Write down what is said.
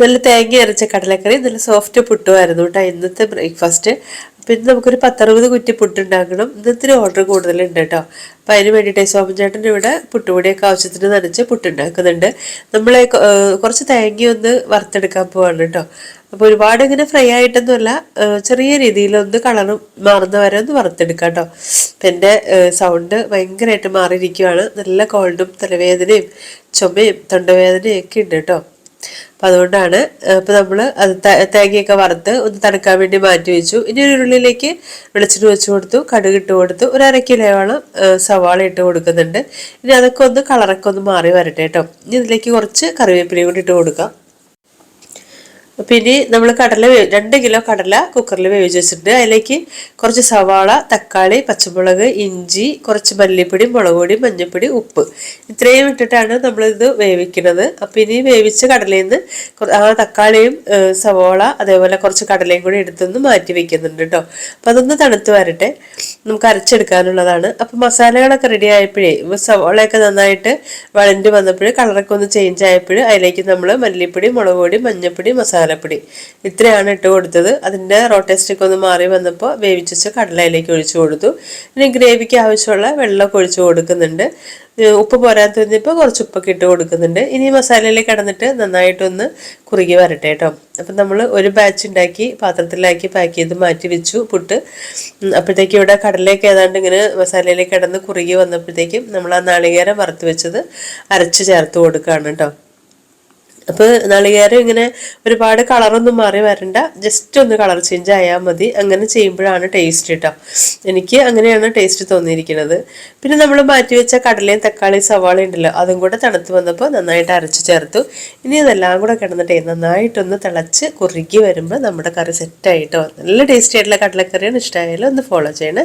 നല്ല തേങ്ങ അരച്ച കടലക്കറി നല്ല സോഫ്റ്റ് പുട്ടുമായിരുന്നു കേട്ടോ ഇന്നത്തെ ബ്രേക്ക്ഫാസ്റ്റ് പിന്നെ നമുക്കൊരു പത്തറുപത് കുറ്റി പുട്ടുണ്ടാക്കണം. ഇന്നത്തെ ഓർഡർ കൂടുതലുണ്ട് കേട്ടോ. അപ്പം അതിന് വേണ്ടിയിട്ട് സോമൻ ഇവിടെ പുട്ടുപൊടിയൊക്കെ ആവശ്യത്തിന് നനച്ച് പുട്ടുണ്ടാക്കുന്നുണ്ട്. നമ്മൾ കുറച്ച് തേങ്ങ ഒന്ന് വറുത്തെടുക്കാൻ പോവാണ് കേട്ടോ. അപ്പോൾ ഒരുപാട് ഇങ്ങനെ ഫ്രൈ ആയിട്ടൊന്നുമല്ല ചെറിയ രീതിയിലൊന്ന് കളർ മാറുന്ന വരെ ഒന്ന് വറുത്തെടുക്കാം കേട്ടോ. അപ്പം എന്റെ സൗണ്ട് ഭയങ്കരമായിട്ട് മാറിയിരിക്കുവാണ്. നല്ല കോൾഡും തലവേദനയും ചുമയും തൊണ്ടവേദനയും ഒക്കെ ഉണ്ട് കേട്ടോ. അപ്പം അതുകൊണ്ടാണ് ഇപ്പം നമ്മൾ അത് തേങ്ങയൊക്കെ വറുത്ത് ഒന്ന് തണുക്കാൻ വേണ്ടി മാറ്റി വെച്ചു. ഇനി ഒരു ഉള്ളിലേക്ക് വെളിച്ചെണ്ണ വെച്ച് കൊടുത്തു കടുക് ഇട്ട് കൊടുത്തു ഒരു അര കിലോയോളം സവാള ഇട്ട് കൊടുക്കുന്നുണ്ട്. ഇനി അതൊക്കെ ഒന്ന് കളറൊക്കെ ഒന്ന് മാറി വരട്ടെ കേട്ടോ ഇനി ഇതിലേക്ക് കുറച്ച് കറിവേപ്പിലയും കൂടി ഇട്ട് കൊടുക്കാം. പിന്നെ നമ്മൾ കടല രണ്ട് കിലോ കടല കുക്കറിൽ വേവിച്ച് വെച്ചിട്ടുണ്ട്. അതിലേക്ക് കുറച്ച് സവാള തക്കാളി പച്ചമുളക് ഇഞ്ചി കുറച്ച് മല്ലിപ്പൊടി മുളക് പൊടി മഞ്ഞൾപ്പൊടി ഉപ്പ്. ഇത്രയും ഇട്ടിട്ടാണ് നമ്മളിത് വേവിക്കുന്നത്. അപ്പം ഇനി വേവിച്ച കടലയിൽ നിന്ന് ആ തക്കാളിയും സവാള അതേപോലെ കുറച്ച് കടലയും കൂടി എടുത്തൊന്ന് മാറ്റി വെക്കുന്നുണ്ട് കേട്ടോ അപ്പം അതൊന്ന് തണുത്ത് വരട്ടെ. നമുക്ക് അരച്ചെടുക്കാനുള്ളതാണ്. അപ്പം മസാലകളൊക്കെ റെഡി ആയപ്പോഴേ സവാളയൊക്കെ നന്നായിട്ട് വഴണ്ടി വന്നപ്പോൾ കളറൊക്കെ ഒന്ന് ചേഞ്ച് ആയപ്പോൾ അതിലേക്ക് നമ്മൾ മല്ലിപ്പൊടി മുളക് പൊടി മഞ്ഞൾപ്പൊടി മസാല മസാലപ്പൊടി. ഇത്രയാണ് ഇട്ട് കൊടുത്തത്. അതിന്റെ റോട്ടേസ്റ്റിക്ക് ഒന്ന് മാറി വന്നപ്പോൾ വേവിച്ച കടലയിലേക്ക് ഒഴിച്ചു കൊടുത്തു. ഇനി ഗ്രേവിക്ക് ആവശ്യമുള്ള വെള്ളമൊക്കെ ഒഴിച്ചു കൊടുക്കുന്നുണ്ട്. ഉപ്പ് പോരാൻ തോന്നിയപ്പോൾ കുറച്ച് ഉപ്പൊക്കെ ഇട്ട് കൊടുക്കുന്നുണ്ട്. ഇനി മസാലയിലേക്ക് കിടന്നിട്ട് നന്നായിട്ടൊന്ന് കുറുകി വരട്ടെ കേട്ടോ അപ്പം നമ്മൾ ഒരു ബാച്ച് ഉണ്ടാക്കി പാത്രത്തിലാക്കി പാക്ക് ചെയ്ത് മാറ്റി വെച്ചു പുട്ട്. അപ്പോഴത്തേക്കും ഇവിടെ കടലേക്ക് ഏതാണ്ട് ഇങ്ങനെ മസാലയിലേക്ക് കിടന്ന് കുറുകി വന്നപ്പോഴത്തേക്കും നമ്മൾ ആ നാളികേരം വറുത്ത് വെച്ചത് അരച്ച് ചേർത്ത് കൊടുക്കുകയാണ് കേട്ടോ അപ്പോൾ നാളികേരം ഇങ്ങനെ ഒരുപാട് കളറൊന്നും മാറി വരണ്ട. ജസ്റ്റ് ഒന്ന് കളർ ചേഞ്ച് ആയാൽ മതി. അങ്ങനെ ചെയ്യുമ്പോഴാണ് ടേസ്റ്റ് കേട്ടോ എനിക്ക് അങ്ങനെയാണ് ടേസ്റ്റ് തോന്നിയിരിക്കുന്നത്. പിന്നെ നമ്മൾ മാറ്റി വെച്ച കടലയും തക്കാളി സവാള ഉണ്ടല്ലോ അതും കൂടെ തണുത്ത് വന്നപ്പോൾ നന്നായിട്ട് അരച്ച് ചേർത്തു. ഇനി അതെല്ലാം കൂടെ കിടന്നിട്ടേ നന്നായിട്ടൊന്ന് തിളച്ച് കുറുകി വരുമ്പോൾ നമ്മുടെ കറി സെറ്റായിട്ട് നല്ല ടേസ്റ്റി ആയിട്ടുള്ള കടലക്കറിയാണ്. ഇഷ്ടമായാലും ഒന്ന് ഫോളോ ചെയ്യണേ.